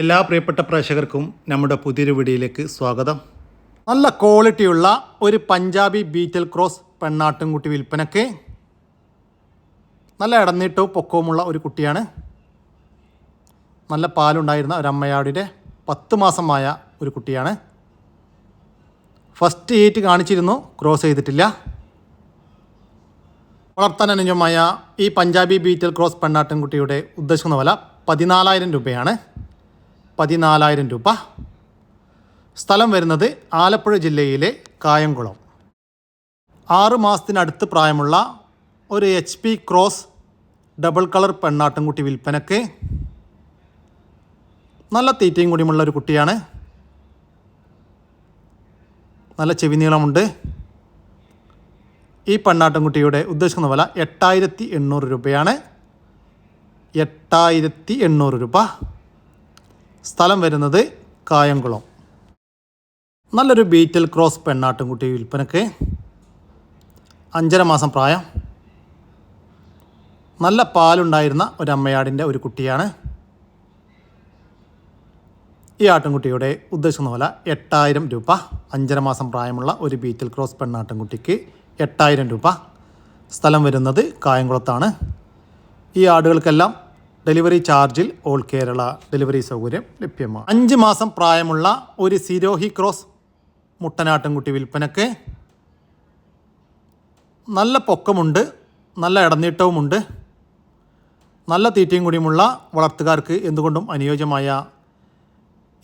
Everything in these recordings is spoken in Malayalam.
എല്ലാ പ്രിയപ്പെട്ട പ്രേക്ഷകർക്കും നമ്മുടെ പുതിയൊരു വീഡിയോയിലേക്ക് സ്വാഗതം. നല്ല ക്വാളിറ്റിയുള്ള ഒരു പഞ്ചാബി ബീറ്റൽ ക്രോസ് പെണ്ണാട്ടുംകുട്ടി വിൽപ്പനക്ക് നല്ല ഇടനീട്ടവും പൊക്കവുമുള്ള ഒരു കുട്ടിയാണ്. നല്ല പാലുണ്ടായിരുന്ന ഒരു അമ്മയാടിന്റെ പത്ത് മാസമായ ഒരു കുട്ടിയാണ്. ഫസ്റ്റ് ഏറ്റ് കാണിച്ചിരുന്നു ക്രോസ് ചെയ്തിട്ടില്ല. വളർത്താൻ അനുയോജ്യമായ ഈ പഞ്ചാബി ബീറ്റൽ ക്രോസ് പെണ്ണാട്ടിൻകുട്ടിയുടെ ഉദ്ദേശിക്കുന്ന വില പതിനാലായിരം രൂപയാണ്. പതിനാലായിരം രൂപ. സ്ഥലം വരുന്നത് ആലപ്പുഴ ജില്ലയിലെ കായംകുളം. ആറ് മാസത്തിനടുത്ത് പ്രായമുള്ള ഒരു H P cross double colour പെണ്ണാട്ടുംകുട്ടി വിൽപ്പനക്ക് നല്ല തീറ്റയും കൂടിയുമുള്ള ഒരു കുട്ടിയാണ്. നല്ല ചെവി നീളമുണ്ട്. ഈ പെണ്ണാട്ടുംകുട്ടിയുടെ ഉദ്ദേശിക്കുന്ന വില എട്ടായിരത്തി എണ്ണൂറ് രൂപയാണ്. എട്ടായിരത്തി എണ്ണൂറ് രൂപ. സ്ഥലം വരുന്നത് കായംകുളം. നല്ലൊരു ബീറ്റൽ ക്രോസ് പെണ്ണാട്ടിൻകുട്ടി വിൽപ്പനക്ക്. അഞ്ചര മാസം പ്രായം. നല്ല പാലുണ്ടായിരുന്ന ഒരു അമ്മയാടിന്റെ ഒരു കുട്ടിയാണ്. ഈ ആട്ടിൻകുട്ടിയുടെ ഉദ്ദേശിക്കുന്ന വില എട്ടായിരം രൂപ അഞ്ചര മാസം പ്രായമുള്ള ഒരു ബീറ്റൽ ക്രോസ് പെണ്ണാട്ടിൻകുട്ടിക്ക് എട്ടായിരം രൂപ. സ്ഥലം വരുന്നത് കായംകുളത്താണ്. ഈ ആടുകൾക്കെല്ലാം ഡെലിവറി ചാർജിൽ ഓൾ കേരള ഡെലിവറി സൗകര്യം ലഭ്യമാണ്. അഞ്ച് മാസം പ്രായമുള്ള ഒരു സിരോഹി ക്രോസ് മുട്ടനാട്ടൻകുട്ടി വിൽപ്പനക്ക് നല്ല പൊക്കമുണ്ട് നല്ല ഇടനീട്ടവുമുണ്ട്. നല്ല തീറ്റയും കൂടിയുമുള്ള വളർത്തുകാർക്ക് എന്തുകൊണ്ടും അനുയോജ്യമായ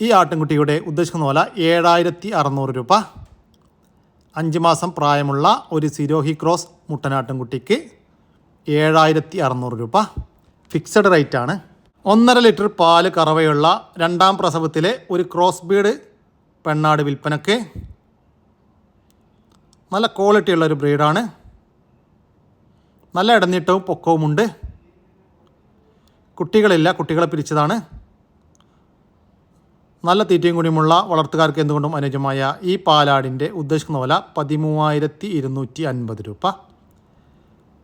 ഈ ആട്ടിൻകുട്ടിയുടെ ഉദ്ദേശിക്കുന്ന പോലെ ഏഴായിരത്തി അറുന്നൂറ് രൂപ. അഞ്ച് മാസം പ്രായമുള്ള ഒരു സിരോഹി ക്രോസ് മുട്ടനാട്ടിൻകുട്ടിക്ക് ഏഴായിരത്തി അറുന്നൂറ് രൂപ. ഫിക്സഡ് റേറ്റ് ആണ്. ഒന്നര ലിറ്റർ പാൽ കറവയുള്ള രണ്ടാം പ്രസവത്തിലെ ഒരു ക്രോസ് ബീഡ് പെണ്ണാട് വിൽപ്പനക്ക്. നല്ല ക്വാളിറ്റിയുള്ള ഒരു ബ്രീഡാണ് നല്ല ഇടനീട്ടവും പൊക്കവുമുണ്ട് കുട്ടികളില്ല കുട്ടികളെ പിരിച്ചതാണ്. നല്ല തീറ്റയും കൂടിയുമുള്ള വളർത്തുകാർക്ക് എന്തുകൊണ്ടും അനുയോജ്യമായ ഈ പാലാടിന്റെ ഉദ്ദേശിക്കുന്ന വില പതിമൂവായിരത്തി ഇരുന്നൂറ്റി അൻപത് രൂപ.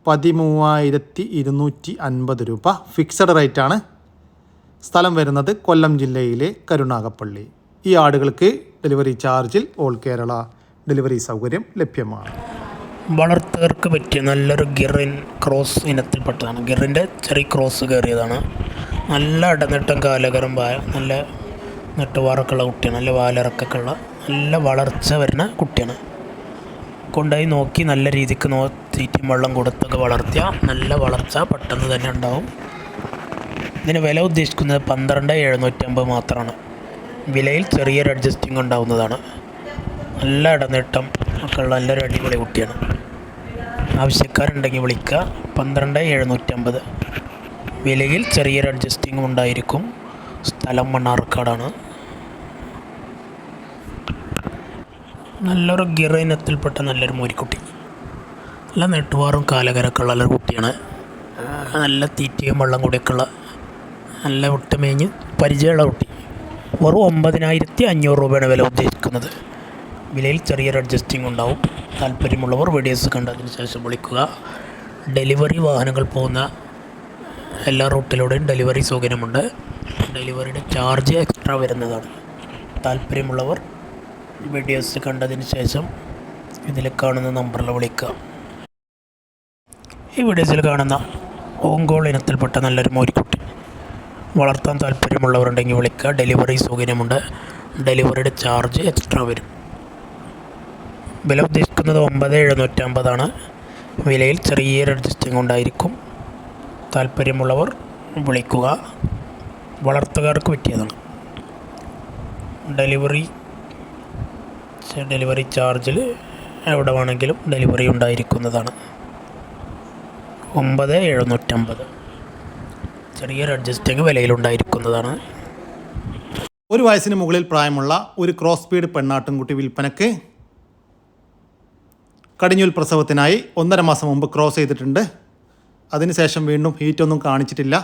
പതിമൂവായിരത്തി ഇരുന്നൂറ്റി അൻപത് രൂപ ഫിക്സഡ് റേറ്റാണ് സ്ഥലം വരുന്നത് കൊല്ലം ജില്ലയിലെ കരുണാകപ്പള്ളി ഈ ആടുകൾക്ക് ഡെലിവറി ചാർജിൽ ഓൾ കേരള ഡെലിവറി സൗകര്യം ലഭ്യമാണ്. വളർത്തുകാർക്ക് പറ്റിയ നല്ലൊരു ഗിറിൻ ക്രോസ് ഇനത്തിൽപ്പെട്ടതാണ് ഗിറിന്റെ ചെറിയ ക്രോസ് കയറിയതാണ്. നല്ല ഇടനെട്ടം കാലകരം വായ നല്ല നെട്ടുവാറൊക്കെയുള്ള കുട്ടിയാണ്. നല്ല വാലിറക്കൊക്കെ ഉള്ള നല്ല വളർച്ച വരുന്ന കുട്ടിയാണ്. കൊണ്ടുപോയി നോക്കി നല്ല രീതിക്ക് നോ തീറ്റയും വെള്ളം കൊടുത്തൊക്കെ വളർത്തിയാൽ നല്ല വളർച്ച പെട്ടെന്ന് തന്നെ ഉണ്ടാവും. ഇതിന് വില ഉദ്ദേശിക്കുന്നത് പന്ത്രണ്ട് എഴുന്നൂറ്റമ്പത് മാത്രമാണ്. വിലയിൽ ചെറിയൊരു അഡ്ജസ്റ്റിംഗ് ഉണ്ടാവുന്നതാണ്. നല്ല ഇടനീട്ടം ഒക്കെ ഉള്ള നല്ലൊരു അടിപൊളി കുട്ടിയാണ്. ആവശ്യക്കാരുണ്ടെങ്കിൽ വിളിക്കുക. പന്ത്രണ്ട് എഴുന്നൂറ്റമ്പത്. വിലയിൽ ചെറിയൊരു അഡ്ജസ്റ്റിംഗും ഉണ്ടായിരിക്കും. സ്ഥലം മണ്ണാർക്കാടാണ്. നല്ലൊരു ഗിറൈനത്തിൽപ്പെട്ട നല്ലൊരു മോരിക്കുട്ടി. നല്ല നെട്ടുവാറും കാലകരക്കുള്ള നല്ലൊരു കുട്ടിയാണ്. നല്ല തീറ്റയും വെള്ളം കൂടിയൊക്കെ ഉള്ള നല്ല വിട്ടുമേഞ്ഞ് പരിചയമുള്ള കുട്ടി. വെറും ഒമ്പതിനായിരത്തി അഞ്ഞൂറ് രൂപയാണ് വില ഉദ്ദേശിക്കുന്നത്. വിലയിൽ ചെറിയൊരു അഡ്ജസ്റ്റിംഗ് ഉണ്ടാവും. താല്പര്യമുള്ളവർ വീഡിയോസ് കണ്ടതിന് ശേഷം വിളിക്കുക. ഡെലിവറി വാഹനങ്ങൾ പോകുന്ന എല്ലാ റൂട്ടിലൂടെയും ഡെലിവറി സൗകര്യമുണ്ട്. ഡെലിവറിയുടെ ചാർജ് എക്സ്ട്രാ വരുന്നതാണ്. താല്പര്യമുള്ളവർ വീഡിയോസ് കണ്ടതിന് ശേഷം ഇതിൽ കാണുന്ന നമ്പറിൽ വിളിക്കുക ഈ വീഡിയോസിൽ കാണുന്ന ഓങ്കോൾ ഇനത്തിൽപ്പെട്ട നല്ലൊരു മോരിക്കുട്ടി. വളർത്താൻ താല്പര്യമുള്ളവരുണ്ടെങ്കിൽ വിളിക്കുക ഡെലിവറി സൗകര്യമുണ്ട്. ഡെലിവറിയുടെ ചാർജ് എക്സ്ട്രാ വരും. വില ഉദ്ദേശിക്കുന്നത് ഒമ്പത് എഴുന്നൂറ്റമ്പതാണ്. വിലയിൽ ചെറിയൊരു അഡ്ജസ്റ്റിംഗ് ഉണ്ടായിരിക്കും. താല്പര്യമുള്ളവർ വിളിക്കുക. വളർത്തുകാർക്ക് പറ്റിയതാണ്. ഡെലിവറി ഡെലിവറി ചാർജിൽ എവിടെ വേണമെങ്കിലും ഡെലിവറി ഉണ്ടായിരിക്കുന്നതാണ്. ഒമ്പത് എഴുന്നൂറ്റമ്പത്. ചെറിയൊരു അഡ്ജസ്റ്റിംഗ് വിലയിലുണ്ടായിരിക്കുന്നതാണ് ഒരു വയസ്സിന് മുകളിൽ പ്രായമുള്ള ഒരു ക്രോസ് സ്പീഡ് പെണ്ണാട്ടിൻകുട്ടി വിൽപ്പനക്ക് കടിഞ്ഞൂൽ പ്രസവത്തിനായി ഒന്നര മാസം മുമ്പ് ക്രോസ് ചെയ്തിട്ടുണ്ട്. അതിനുശേഷം വീണ്ടും ഹീറ്റൊന്നും കാണിച്ചിട്ടില്ല.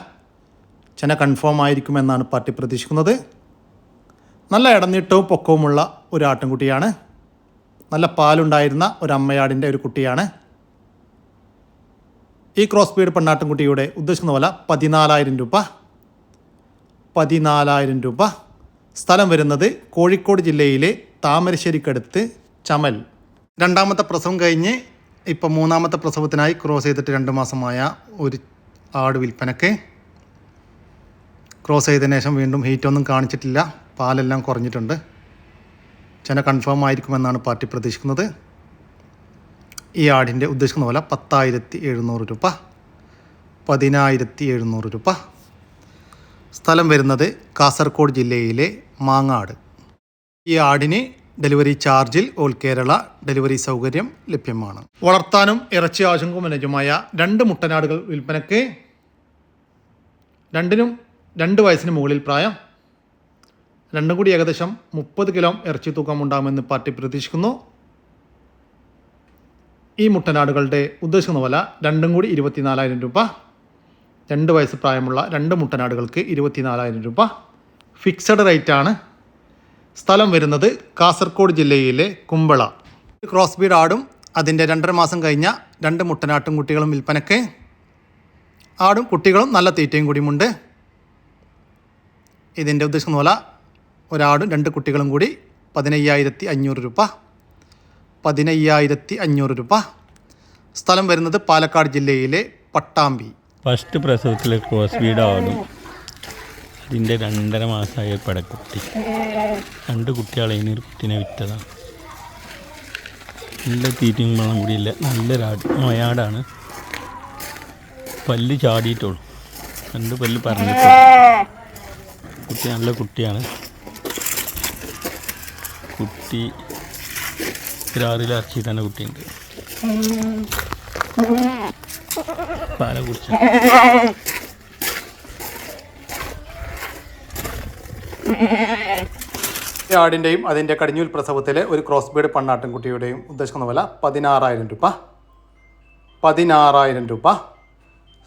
ചെന കൺഫേം ആയിരിക്കുമെന്നാണ് പാർട്ടി പ്രതീക്ഷിക്കുന്നത്. നല്ല ഇടനീട്ടവും പൊക്കവുമുള്ള ഒരു ആട്ടിൻകുട്ടിയാണ്. നല്ല പാലുണ്ടായിരുന്ന ഒരു അമ്മയാടിന്റെ ഒരു കുട്ടിയാണ്. ഈ ക്രോസ് ബീഡ് പെണ്ണാട്ടിൻകുട്ടിയുടെ ഉദ്ദേശിക്കുന്ന പോലെ പതിനാലായിരം രൂപ. പതിനാലായിരം രൂപ. സ്ഥലം വരുന്നത് കോഴിക്കോട് ജില്ലയിലെ താമരശ്ശേരിക്കടുത്ത് ചമൽ. രണ്ടാമത്തെ പ്രസവം കഴിഞ്ഞ് ഇപ്പം മൂന്നാമത്തെ പ്രസവത്തിനായി ക്രോസ് ചെയ്തിട്ട് രണ്ട് മാസമായ ഒരു ആട് വിൽപ്പനക്ക് ക്രോസ് ചെയ്തതിനു ശേഷം വീണ്ടും ഹീറ്റൊന്നും കാണിച്ചിട്ടില്ല. പാലെല്ലാം കുറഞ്ഞിട്ടുണ്ട്. ചെന കൺഫേം ആയിരിക്കുമെന്നാണ് പാർട്ടി പ്രതീക്ഷിക്കുന്നത്. ഈ ആടിന്റെ ഉദ്ദേശിക്കുന്ന പോലെ പത്തായിരത്തി എഴുന്നൂറ് രൂപ. പതിനായിരത്തി എഴുന്നൂറ് രൂപ. സ്ഥലം വരുന്നത് കാസർഗോഡ് ജില്ലയിലെ മാങ്ങാട്. ഈ ആടിന് ഡെലിവറി ചാർജിൽ ഓൾ കേരള ഡെലിവറി സൗകര്യം ലഭ്യമാണ്. വളർത്താനും ഇറച്ചി ആവശ്യങ്ങൾക്കും അനുജമായ രണ്ട് മുട്ടനാടുകൾ വിൽപ്പനയ്ക്ക് രണ്ടിനും രണ്ട് വയസ്സിന് മുകളിൽ പ്രായം രണ്ടും കൂടി ഏകദേശം മുപ്പത് കിലോ ഇറച്ചി തൂക്കം ഉണ്ടാകുമെന്ന് പാർട്ടി പ്രതീക്ഷിക്കുന്നു. ഈ മുട്ടനാടുകളുടെ ഉദ്ദേശിക്കുന്ന വില രണ്ടും കൂടി ഇരുപത്തിനാലായിരം രൂപ. രണ്ട് വയസ്സ് പ്രായമുള്ള രണ്ട് മുട്ടനാടുകൾക്ക് ഇരുപത്തിനാലായിരം രൂപ. ഫിക്സഡ് റേറ്റ് ആണ്. സ്ഥലം വരുന്നത് കാസർഗോഡ് ജില്ലയിലെ കുമ്പള. ക്രോസ് ബീഡ് ആടും അതിന്റെ രണ്ടര മാസം കഴിഞ്ഞ രണ്ട് മുട്ടനാട്ടും കുട്ടികളും വിൽപ്പനക്ക് ആടും കുട്ടികളും നല്ല തീറ്റയും കൂടിയുമുണ്ട്. ഇതിന്റെ ഉദ്ദേശിക്കുന്ന പോലെ ഒരാടും രണ്ട് കുട്ടികളും കൂടി പതിനയ്യായിരത്തി അഞ്ഞൂറ് രൂപ. പതിനയ്യായിരത്തി അഞ്ഞൂറ് രൂപ. സ്ഥലം വരുന്നത് പാലക്കാട് ജില്ലയിലെ പട്ടാമ്പി. ഫസ്റ്റ് പ്രസവത്തിൽ ക്രോസ് വീടാവുന്നു. അതിന്റെ രണ്ടര മാസമായ പടക്കുട്ടി രണ്ട് കുട്ടികളെ ഒരു കുട്ടീനെ വിറ്റതാണ്. നല്ല തീറ്റയും വെള്ളം കൂടിയില്ല നല്ലൊരാട് മൊയാടാണ്. പല്ല് ചാടിയിട്ടുള്ളൂ. രണ്ട് പല്ല് പറഞ്ഞിട്ടുള്ളൂ കുട്ടി നല്ല കുട്ടിയാണ്. കുട്ടി ഇറച്ചി തന്നെ കുട്ടിയുണ്ട്. പാല കുടിച്ചു. ആടിന്റെയും അതിന്റെ കടിഞ്ഞൂൽ പ്രസവത്തിലെ ഒരു ക്രോസ് ബീഡ് പണ്ണാട്ടിൻകുട്ടിയുടെയും ഉദ്ദേശിക്കുന്ന വില പതിനാറായിരം രൂപ. പതിനാറായിരം രൂപ.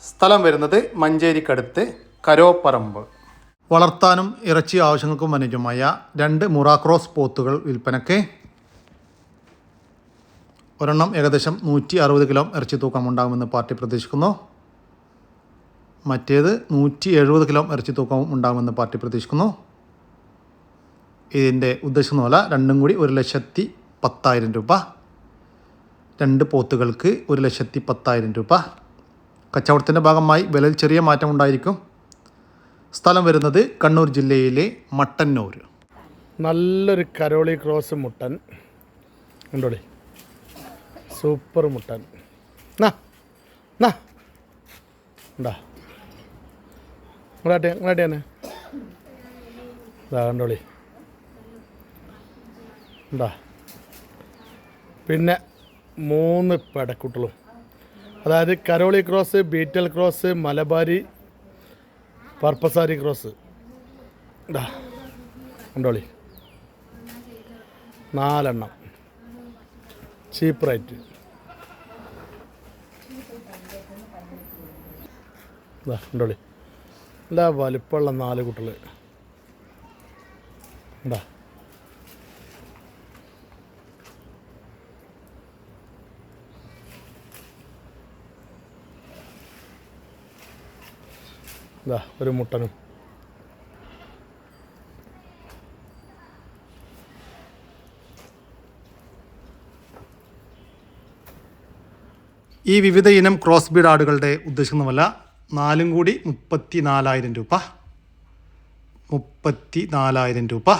സ്ഥലം വരുന്നത് മഞ്ചേരിക്കടുത്ത് കരോപ്പറമ്പ്. വളർത്താനും ഇറച്ചി ആവശ്യങ്ങൾക്കും അനുജമായ രണ്ട് മുറാക്രോസ് പോത്തുകൾ വിൽപ്പനയ്ക്ക് ഒരെണ്ണം ഏകദേശം നൂറ്റി അറുപത് കിലോ ഇറച്ചി തൂക്കം ഉണ്ടാകുമെന്ന് പാർട്ടി പ്രതീക്ഷിക്കുന്നു. മറ്റേത് നൂറ്റി എഴുപത് കിലോ ഇറച്ചി തൂക്കം ഉണ്ടാകുമെന്ന് പാർട്ടി പ്രതീക്ഷിക്കുന്നു. ഇതിന്റെ ഉദ്ദേശിക്കുന്ന പോലെ രണ്ടും കൂടി ഒരു ലക്ഷത്തി പത്തായിരം രൂപ. രണ്ട് പോത്തുകൾക്ക് ഒരു ലക്ഷത്തി പത്തായിരം രൂപ. കച്ചവടത്തിന്റെ ഭാഗമായി വിലയിൽ ചെറിയ മാറ്റം ഉണ്ടായിരിക്കും. സ്ഥലം വരുന്നത് കണ്ണൂർ ജില്ലയിലെ മട്ടന്നൂർ. നല്ലൊരു കരോളി ക്രോസ് മുട്ടൻ. ഉണ്ടോളി സൂപ്പർ മുട്ടൻ. ഉണ്ടാ ഇങ്ങോട്ടെ ഇങ്ങോട്ടെ തന്നെ. കണ്ടോളി. ഉണ്ടാ പിന്നെ മൂന്ന് പെടക്കുട്ടികളും. അതായത് Karauli cross Beetal cross Malabari Parbatsari cross. കണ്ടോളി. നാലെണ്ണം. Cheap rate. ഇതാ ഉണ്ടോളി നല്ല വലിപ്പമുള്ള നാല് കുട്ടികൾ ഉണ്ടാ ഇതാ ഒരു മുട്ടനും. ഈ വിവിധ ഇനം ക്രോസ് ബീഡ് ആടുകളുടെ ഉദ്ദേശമൊന്നുമല്ല. നാലും കൂടി മുപ്പത്തി നാലായിരം രൂപ. മുപ്പത്തി നാലായിരം രൂപ.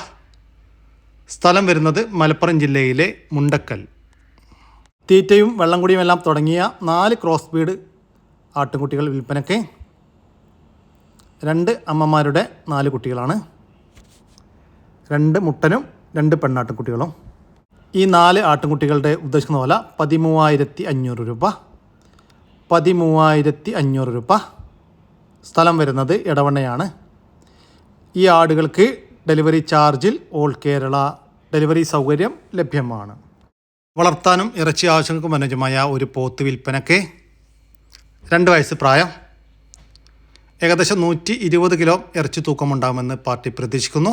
സ്ഥലം വരുന്നത് മലപ്പുറം ജില്ലയിലെ മുണ്ടക്കൽ. തീറ്റയും വെള്ളം കുടിയും എല്ലാം തുടങ്ങിയ നാല് ക്രോസ് ബീഡ് ആട്ടുംകുട്ടികൾ വിൽപ്പനയ്ക്ക്. രണ്ട് അമ്മമാരുടെ നാല് കുട്ടികളാണ്. രണ്ട് മുട്ടനും രണ്ട് പെണ്ണാട്ടുംകുട്ടികളും. ഈ നാല് ആട്ടുംകുട്ടികളുടെ ഉദ്ദേശിക്കുന്ന പോലെ പതിമൂവായിരത്തി അഞ്ഞൂറ് രൂപ. പതിമൂവായിരത്തി അഞ്ഞൂറ് രൂപ. സ്ഥലം വരുന്നത് ഇടവണ്ണയാണ് ഈ ആടുകൾക്ക് ഡെലിവറി ചാർജിൽ ഓൾ കേരള ഡെലിവറി സൗകര്യം ലഭ്യമാണ്. വളർത്താനും ഇറച്ചി ആവശ്യങ്ങൾക്കും അനുജമായ ഒരു പോത്ത് വിൽപ്പനയ്ക്ക് രണ്ട് വയസ്സ് പ്രായം ഏകദേശം നൂറ്റി ഇരുപത് കിലോ ഇറച്ചി തൂക്കമുണ്ടാകുമെന്ന് പാർട്ടി പ്രതീക്ഷിക്കുന്നു.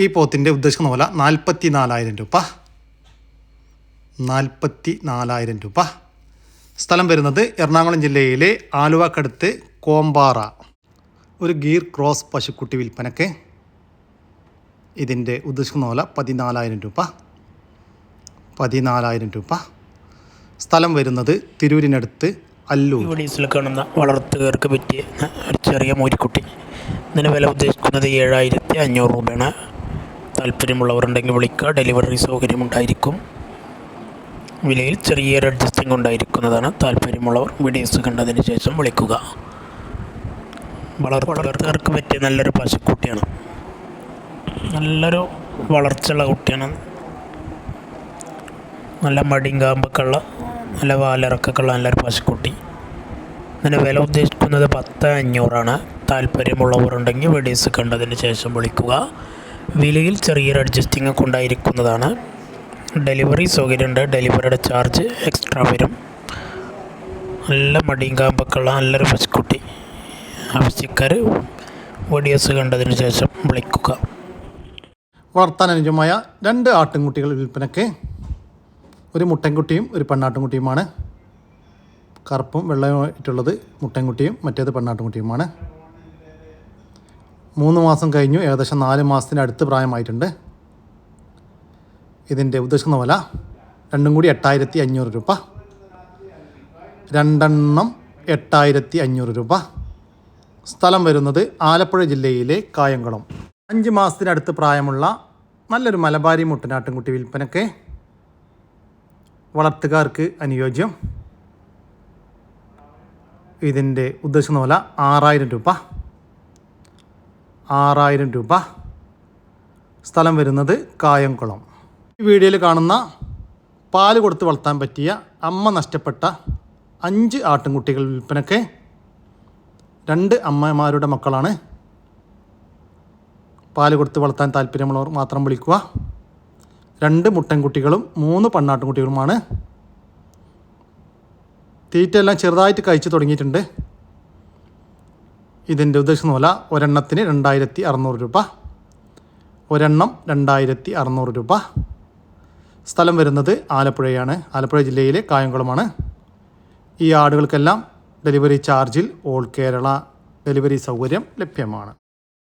ഈ പോത്തിന്റെ ഉദ്ദേശിക്കുന്ന പോലെ നാൽപ്പത്തി നാലായിരം രൂപ. നാൽപ്പത്തി നാലായിരം രൂപ. സ്ഥലം വരുന്നത് എറണാകുളം ജില്ലയിലെ ആലുവക്കടുത്ത് കോമ്പാറ. ഒരു ഗീർ ക്രോസ് പശുക്കുട്ടി വിൽപ്പനക്ക്. ഇതിന്റെ ഉദ്ദേശിക്കുന്ന പോലെ പതിനാലായിരം രൂപ. പതിനാലായിരം രൂപ. സ്ഥലം വരുന്നത് തിരൂരിനടുത്ത് അല്ലൂർ വീഡിയോസിൽ കാണുന്ന വളർത്തുകാർക്ക് പറ്റിയ ഒരു ചെറിയ മോരിക്കുട്ടി. ഇതിന് വില ഉദ്ദേശിക്കുന്നത് ഏഴായിരത്തി അഞ്ഞൂറ് രൂപയാണ്. താല്പര്യമുള്ളവരുണ്ടെങ്കിൽ വിളിക്കുക. ഡെലിവറി സൗകര്യമുണ്ടായിരിക്കും. വിലയിൽ ചെറിയൊരു അഡ്ജസ്റ്റിംഗ് ഉണ്ടായിരിക്കുന്നതാണ്. താല്പര്യമുള്ളവർ വീഡിയോസ് കണ്ടതിന് ശേഷം വിളിക്കുക. വളർത്തു വളർത്തുകാർക്ക് പറ്റിയ നല്ലൊരു പശുക്കുട്ടിയാണ്. നല്ലൊരു വളർച്ചയുള്ള കുട്ടിയാണ്. നല്ല മടിയും കാമ്പൊക്കെ ഉള്ള നല്ല വാലിറക്കൊക്കെയുള്ള നല്ലൊരു പശുക്കുട്ടി. ഇതിന് വില ഉദ്ദേശിക്കുന്നത് പത്ത് അഞ്ഞൂറാണ് താല്പര്യമുള്ളവരുണ്ടെങ്കിൽ വെഡീസ് കണ്ടതിന് ശേഷം വിളിക്കുക. വിലയിൽ ചെറിയൊരു അഡ്ജസ്റ്റിംഗ് ഒക്കെ ഉണ്ടായിരിക്കുന്നതാണ്. ഡെലിവറി സൗകര്യമുണ്ട്. ഡെലിവറിയുടെ ചാർജ് എക്സ്ട്രാ വരും. നല്ല മടിയും കാമ്പൊക്കെയുള്ള നല്ലൊരു പശുക്കുട്ടി. ആവശ്യക്കാർ വീഡിയോസ് കണ്ടതിന് ശേഷം വിളിക്കുക. വളർത്താൻ രണ്ട് ആട്ടിൻകുട്ടികൾ വിൽപ്പനയ്ക്ക് ഒരു മുട്ടൻകുട്ടിയും ഒരു പെണ്ണാട്ടുംകുട്ടിയുമാണ്. കറുപ്പും വെള്ളയുമായിട്ടുള്ളത് മുട്ടൻകുട്ടിയും മറ്റേത് പെണ്ണാട്ടുംകുട്ടിയുമാണ്. മൂന്ന് മാസം കഴിഞ്ഞു ഏകദേശം നാല് മാസത്തിന്റെ അടുത്ത് പ്രായമായിട്ടുണ്ട്. ഇതിന്റെ ഉദ്ദേശിക്കുന്ന വില രണ്ടും കൂടി എട്ടായിരത്തി അഞ്ഞൂറ് രൂപ. രണ്ടെണ്ണം എട്ടായിരത്തി അഞ്ഞൂറ് രൂപ. സ്ഥലം വരുന്നത് ആലപ്പുഴ ജില്ലയിലെ കായംകുളം. അഞ്ച് മാസത്തിനടുത്ത് പ്രായമുള്ള നല്ലൊരു മലബാരി മുട്ടനാട്ടിൻകുട്ടി വിൽപ്പനയ്ക്ക് വളർത്തുകാർക്ക് അനുയോജ്യം. ഇതിന്റെ ഉദ്ദേശിക്കുന്ന പോലെ ആറായിരം രൂപ. ആറായിരം രൂപ. സ്ഥലം വരുന്നത് കായംകുളം. ഈ വീഡിയോയിൽ കാണുന്ന പാൽ കൊടുത്ത് വളർത്താൻ പറ്റിയ അമ്മ നഷ്ടപ്പെട്ട അഞ്ച് ആട്ടിൻകുട്ടികൾ വിൽപ്പനയ്ക്ക് രണ്ട് അമ്മമാരുടെ മക്കളാണ്. പാൽ കൊടുത്ത് വളർത്താൻ താല്പര്യമുള്ളവർ മാത്രം വിളിക്കുക. രണ്ട് മുട്ടൻകുട്ടികളും മൂന്ന് പണ്ണാട്ടുംകുട്ടികളുമാണ്. തീറ്റയെല്ലാം ചെറുതായിട്ട് കഴിച്ചു തുടങ്ങിയിട്ടുണ്ട്. ഇതിന്റെ ഉദ്ദേശം വില ഒരെണ്ണത്തിന് രണ്ടായിരത്തി അറുന്നൂറ് രൂപ. ഒരെണ്ണം രണ്ടായിരത്തി അറുന്നൂറ് രൂപ. സ്ഥലം വരുന്നത് ആലപ്പുഴയാണ്. ആലപ്പുഴ ജില്ലയിലെ കായംകുളമാണ്. ഈ ആടുകൾക്കെല്ലാം ഡെലിവറി ചാർജിൽ ഓൾ കേരള ഡെലിവറി സൗകര്യം ലഭ്യമാണ്.